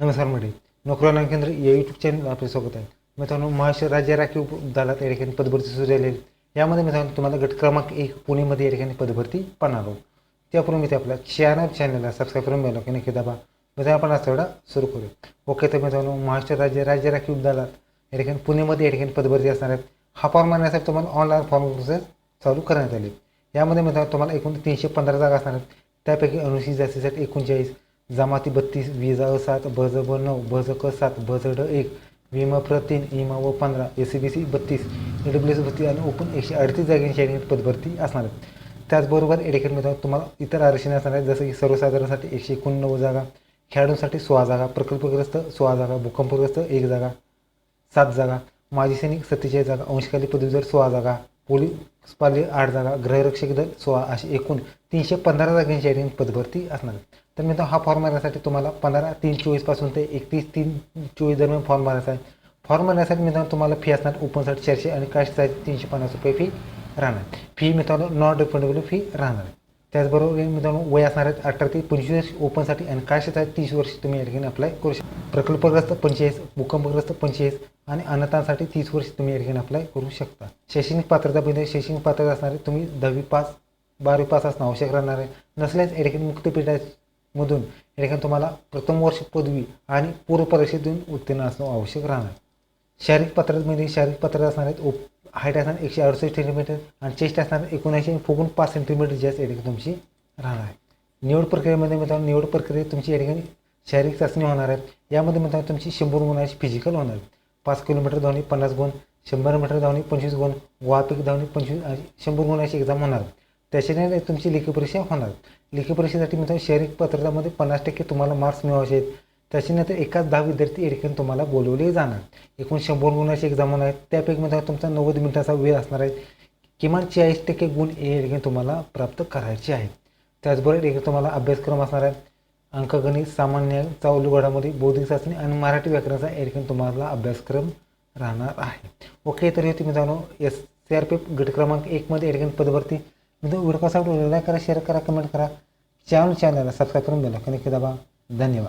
नमस्कार मंडळी. नोकरी केंद्र या यूट्यूब चॅनल आपले स्वागत आहे. मित्रांनो महाराष्ट्र राज्य राखीव दलात या ठिकाणी पदभरती सुरू झालेली यामध्ये मित्रांनो तुम्हाला गट क्रमांक एक पुणेमध्ये या ठिकाणी पदभरती पाहणार आहोत. त्यापूर्वी मी ते आपल्या चॅनल चॅनलला सबस्क्राईब करून मिळालं की नक्की दाबा. मित्रांनो आपण आज तेवढा सुरू करू ओके तर मित्रांनो महाराष्ट्र राज्य राज्य राखीव दलात या ठिकाणी पुणेमध्ये या ठिकाणी पदभरती असणार आहेत. हा फॉर्म भरण्यासाठी तुम्हाला ऑनलाईन फॉर्म प्रोसेस चालू करण्यात आली. यामध्ये मित्रांनो तुम्हाला एकूण तीनशे पंधरा जागा असणार आहेत. त्यापैकी अनुसूचित जातीसाठी एकोणचाळीस जमाती बत्तीस विजा सात भज ब नऊ भज क सात भज ड एक विमा प्र तीन इमा व पंधरा एस सी बी सी बत्तीस ए डब्ल्यू एस बत्तीस आणि ओपन एकशे अडतीस जागांची या पदभरती असणार आहेत. त्याचबरोबर या मित्रांनो तुम्हाला इतर आरक्षण असणार आहेत जसं की सर्वसाधारणसाठी एकशे एकोणनव्वद जागा खेळाडूंसाठी सोळा जागा प्रकल्पग्रस्त सोळा जागा भूकंपग्रस्त एक जागा सात जागा माजी सैनिक सत्तेचाळीस जागा अंशकाली पदवीधर सोळा जागा पोलीस पाले आठ जागा गृहरक्षक दल सोळा अशी एकूण तीनशे पंधरा जागांची या पदभरती असणार. तर मित्रांनो हा फॉर्म भरण्यासाठी तुम्हाला पंधरा तीन चोवीसपासून ते एकतीस तीन चोवीस दरम्यान फॉर्म भरायचा आहे. फॉर्म भरण्यासाठी मित्रांनो तुम्हाला फी असणार ओपनसाठी चारशे आणि कास्टसाठी तीनशे पन्नास रुपये फी राहणार. फी मित्रांनो नॉन रिफंडेबल फी राहणार. आहे त्याचबरोबर मित्रांनो वय असणार आहेत अठरा ते पंचवीस वर्ष ओपनसाठी आणि कास्टसाठी तीस वर्ष तुम्ही या ठिकाणी अप्लाय करू शकता प्रकल्पग्रस्त पंचेचाळीस भूकंपग्रस्त पंचेचाळीस आणि अनाथांसाठी तीस वर्ष तुम्ही या ठिकाणी अप्लाय करू शकता. शैक्षणिक पात्रता शैक्षणिक पात्रता असणारे तुम्ही दहावी पास बारावी पास असणं आवश्यक राहणार आहे. नसल्यास या ठिकाणी मुक्तपीठामधून या ठिकाणी तुम्हाला प्रथम वर्ष पदवी आणि पूर्व परीक्षेतून उत्तीर्ण असणं आवश्यक राहणार. शारीरिक पात्रतेमध्ये शारीरिक पात्रता असणार आहेत. ओप हाईट असणार एकशे अडुसष्ट सेंटीमीटर आणि चेस्ट असणार एकोणऐंशी फुगून पाच सेंटीमीटर जास्त या ठिकाणी तुमची राहणार आहे. निवड प्रक्रियेमध्ये मित्रांनो निवड प्रक्रियेत तुमची या ठिकाणी शारीरिक चाचणी होणार आहे. यामध्ये मित्रांनो तुमची शंभर गुणाची फिजिकल होणार आहे पाच किलोमीटर धावणे पन्नास गुण शंभर मीटर धावणे पंचवीस गुण वाहतूक धावणे पंचवीस शंभर गुणाची एक्झाम होणार त्याच्याने तुमची लेखी परीक्षा होणार लेखी परीक्षेसाठी मित्रांनो शारीरिक पात्रतामध्ये पन्नास टक्के तुम्हाला मार्क्स मिळवायचे आहेत. त्याच्यानंतर एकाच दहा विद्यार्थी या ठिकाणी तुम्हाला बोलवले जाणार. एकूण शंभर गुणाची एक्झाम होणार. आहे त्यापैकी मध्ये तुमचा नव्वद मिनिटाचा वेळ असणार आहे किमान चाळीस टक्के गुण ए या ठिकाणी तुम्हाला प्राप्त करायचे आहेत. त्याचबरोबर एक तुम्हाला अभ्यासक्रम असणार आहे. अंकगणित सामान्य चालू घडामोडी बौद्धिक चाचणी आणि मराठी व्याकरणाचा या ठिकाणी तुम्हाला अभ्यासक्रम राहणार आहे. ओके तर होती मित्रांनो एस सी आर पी गट क्रमांक एकमध्ये या ठिकाणी पदभरती. मित्रांनो व्हिडिओ कसा लाईक करा शेअर करा कमेंट करा. चॅनल चॅनलला सबस्क्राईब करून द्या दाबा. धन्यवाद.